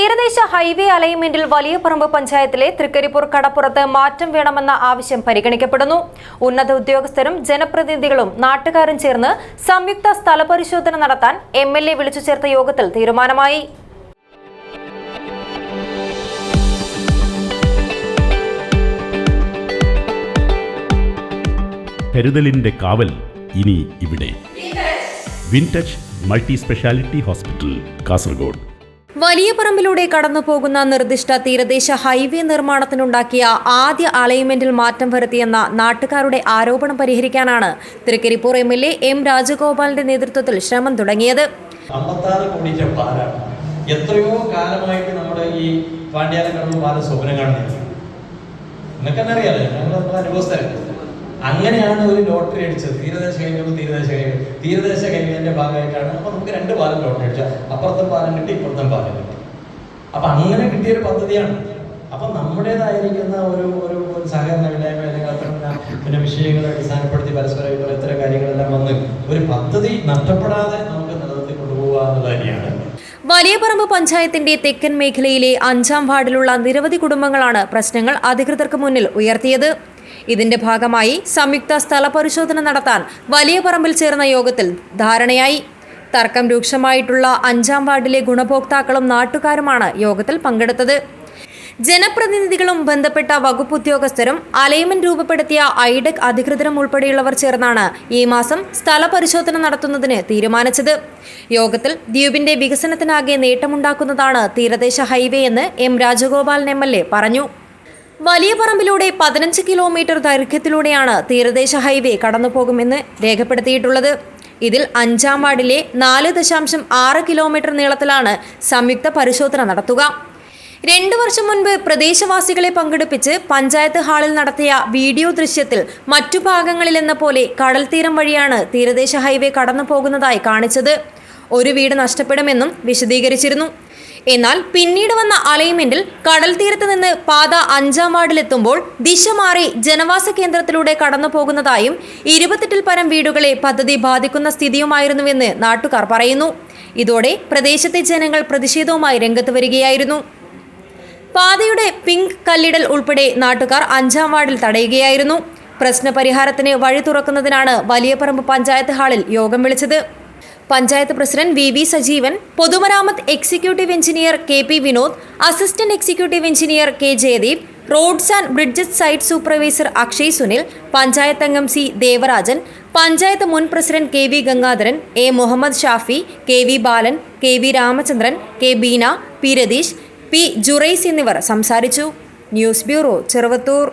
തീരദേശ ഹൈവേ അലൈൻമെന്റിൽ വലിയ പറമ്പ് പഞ്ചായത്തിലെ തൃക്കരിപ്പൂർ കടപ്പുറത്ത് മാറ്റം വേണമെന്ന ആവശ്യം പരിഗണിക്കപ്പെടുന്നു. ഉന്നത ഉദ്യോഗസ്ഥരും ജനപ്രതിനിധികളും നാട്ടുകാരും ചേർന്ന് സംയുക്ത സ്ഥലപരിശോധന നടത്താൻ എം എൽ എ വിളിച്ചു ചേർത്ത യോഗത്തിൽ തീരുമാനമായി. കരുതലിന്റെ കാവൽ ഇനി ഇവിടെ. Wintouch multi speciality hospital Kasaragod. വലിയ പറമ്പിലൂടെ കടന്നു പോകുന്ന നിർദ്ദിഷ്ട തീരദേശ ഹൈവേ നിർമ്മാണത്തിനുണ്ടാക്കിയ ആദ്യ അലൈൻമെന്റിൽ മാറ്റം വരുത്തിയെന്ന നാട്ടുകാരുടെ ആരോപണം പരിഹരിക്കാനാണ് Trikaripur M L A M രാജഗോപാലിന്റെ നേതൃത്വത്തിൽ ശ്രമം തുടങ്ങിയത്. എത്രയോ കാലമായിട്ട് നമ്മുടെ ഈ പാണ്ഡ്യാലക്കടവ് പാലം സ്വപ്നം കാണുന്നില്ല. നിങ്ങൾക്ക് അറിയാലോ ഞങ്ങൾ നമ്മുടെ അനുഭവസ്ഥരല്ലേ അങ്ങനെയാണ് ഒരു ലോട്ടറി അടിച്ചത്. തീരദേശ കഴിഞ്ഞപ്പോൾ തീരദേശ കഴിഞ്ഞു തീരദേശ കഴിഞ്ഞതിന്റെ ഭാഗമായിട്ടാണ് അപ്പൊ നമുക്ക് രണ്ട് പാലം ലോട്ടറി അടിച്ച അപ്പുറത്തെ പാലം കിട്ടി ഇപ്പുറത്തെ പാലം കിട്ടി. അപ്പൊ അങ്ങനെ കിട്ടിയ ഒരു പദ്ധതിയാണ്. അപ്പൊ നമ്മുടേതായിരിക്കുന്ന ഒരു ഒരു സഹകരണ ഇല്ലായ്മ അല്ലെങ്കിൽ പിന്നെ വിഷയങ്ങളെ അടിസ്ഥാനപ്പെടുത്തി പരസ്പരം ഇത്തരം കാര്യങ്ങളെല്ലാം വന്ന് ഒരു പദ്ധതി നഷ്ടപ്പെടാതെ നമുക്ക് വലിയ പറമ്പ് പഞ്ചായത്തിന്റെ തെക്കൻ മേഖലയിലെ അഞ്ചാം വാർഡിലുള്ള നിരവധി കുടുംബങ്ങളാണ് പ്രശ്നങ്ങൾ അധികൃതർക്ക് മുന്നിൽ ഉയർത്തിയത്. ഇതിന്റെ ഭാഗമായി സംയുക്ത സ്ഥലപരിശോധന നടത്താൻ വലിയപറമ്പിൽ ചേർന്ന യോഗത്തിൽ ധാരണയായി. തർക്കം രൂക്ഷമായിട്ടുള്ള അഞ്ചാം വാർഡിലെ ഗുണഭോക്താക്കളും നാട്ടുകാരുമാണ് യോഗത്തിൽ പങ്കെടുത്തത്. ജനപ്രതിനിധികളും ബന്ധപ്പെട്ട വകുപ്പ് ഉദ്യോഗസ്ഥരും അലൈൻമെന്റ് രൂപപ്പെടുത്തിയ ഐഡക് അധികൃതരും ഉൾപ്പെടെയുള്ളവർ ചേർന്നാണ് ഈ മാസം സ്ഥല പരിശോധന നടത്തുന്നതിന് തീരുമാനിച്ചത്. യോഗത്തിൽ ദ്വീപിന്റെ വികസനത്തിനാകെ നേട്ടമുണ്ടാക്കുന്നതാണ് തീരദേശ ഹൈവേ എന്ന് M Rajagopalan M L A പറഞ്ഞു. വലിയ പറമ്പിലൂടെ പതിനഞ്ച് കിലോമീറ്റർ ദൈർഘ്യത്തിലൂടെയാണ് തീരദേശ ഹൈവേ കടന്നുപോകുമെന്ന് രേഖപ്പെടുത്തിയിട്ടുള്ളത്. ഇതിൽ അഞ്ചാം വാർഡിലെ നാല് ദശാംശം ആറ് കിലോമീറ്റർ നീളത്തിലാണ് സംയുക്ത പരിശോധന നടത്തുക. രണ്ടു വർഷം മുൻപ് പ്രദേശവാസികളെ പങ്കെടുപ്പിച്ച് പഞ്ചായത്ത് ഹാളിൽ നടത്തിയ വീഡിയോ ദൃശ്യത്തിൽ മറ്റു ഭാഗങ്ങളിലെന്ന പോലെ കടൽ തീരം വഴിയാണ് തീരദേശ ഹൈവേ കടന്നു പോകുന്നതായി കാണിച്ചത്. ഒരു വീട് നഷ്ടപ്പെടുമെന്നും വിശദീകരിച്ചിരുന്നു. എന്നാൽ പിന്നീട് വന്ന അലൈൻമെന്റിൽ കടൽ തീരത്ത് നിന്ന് പാത അഞ്ചാം വാർഡിലെത്തുമ്പോൾ ദിശ മാറി ജനവാസ കേന്ദ്രത്തിലൂടെ കടന്നു പോകുന്നതായും ഇരുപത്തെട്ടിൽ പരം വീടുകളെ പദ്ധതി ബാധിക്കുന്ന സ്ഥിതിയുമായിരുന്നുവെന്ന് നാട്ടുകാർ പറയുന്നു. ഇതോടെ പ്രദേശത്തെ ജനങ്ങൾ പ്രതിഷേധവുമായി രംഗത്ത് വരികയായിരുന്നു. പാതയുടെ പിങ്ക് കല്ലിടൽ ഉൾപ്പെടെ നാട്ടുകാർ അഞ്ചാം വാർഡിൽ തടയുകയായിരുന്നു. പ്രശ്നപരിഹാരത്തിന് വഴി തുറക്കുന്നതിനാണ് വലിയപറമ്പ് പഞ്ചായത്ത് ഹാളിൽ യോഗം വിളിച്ചത്. Panchayat president V V Sajeevan പൊതുമരാമത്ത് executive engineer K P Vinod assistant executive engineer K Jayadeep roads and bridges site supervisor Akshay Sunil panchayat അംഗം സി ദേവരാജൻ പഞ്ചായത്ത് മുൻ president K V Gangadharan A Muhammad Shafi K V Balan K V Ramachandran K Beena P Ratheesh P Juraiz എന്നിവർ സംസാരിച്ചു. News bureau Cheruvathur.